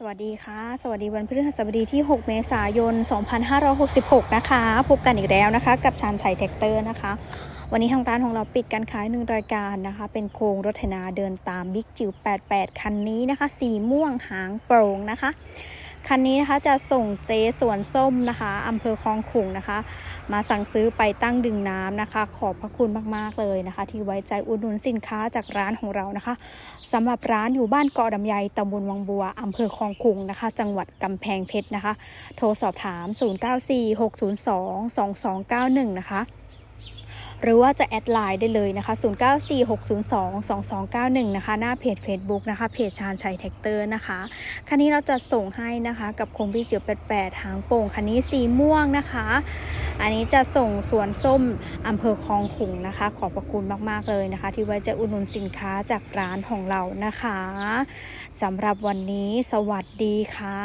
สวัสดีค่ะ สวัสดีวันพฤหัสบดีที่ 6 เมษายน 2566 นะคะ พบกันอีกแล้วนะคะ กับชานชัยแท็กเตอร์นะคะ วันนี้ทางร้านของเราปิดการขายหนึ่งรายการนะคะ เป็นโครงรถไถนาเดินตามบิ๊กจิ๋ว88 คันนี้นะคะ สีม่วงหางโปร่งนะคะ คันนี้นะคะจะส่งเจสวนส้มนะคะอำเภอคลองขุงนะคะ มาสั่งซื้อไปตั้งดึงน้ำนะคะ ขอบพระคุณมากๆเลยนะคะ ที่ไว้ใจอุดหนุนสินค้าจากร้านของเรานะคะสำหรับร้านอยู่บ้านเกาะดำไยตำบลวังบัวอำเภอคลองขุงนะคะ จังหวัดกำแพงเพชรนะคะ โทรสอบถาม 0946022291 นะคะ หรือว่าจะแอดไลน์ได้เลยนะคะ 0946022291 นะคะ หน้าเพจ Facebook นะคะ เพจชาญชัยแท็กเตอร์นะคะ คันนี้เราจะส่งให้นะคะ กับคงบีเจียว88 หางโป่ง คันนี้สีม่วงนะคะ อันนี้จะส่งสวนส้มอำเภอคลองขุงนะคะ ขอบพระคุณมาก ๆ เลยนะคะ ที่ไว้จะอุดหนุนสินค้าจากร้านของเรานะคะสำหรับวันนี้สวัสดีค่ะ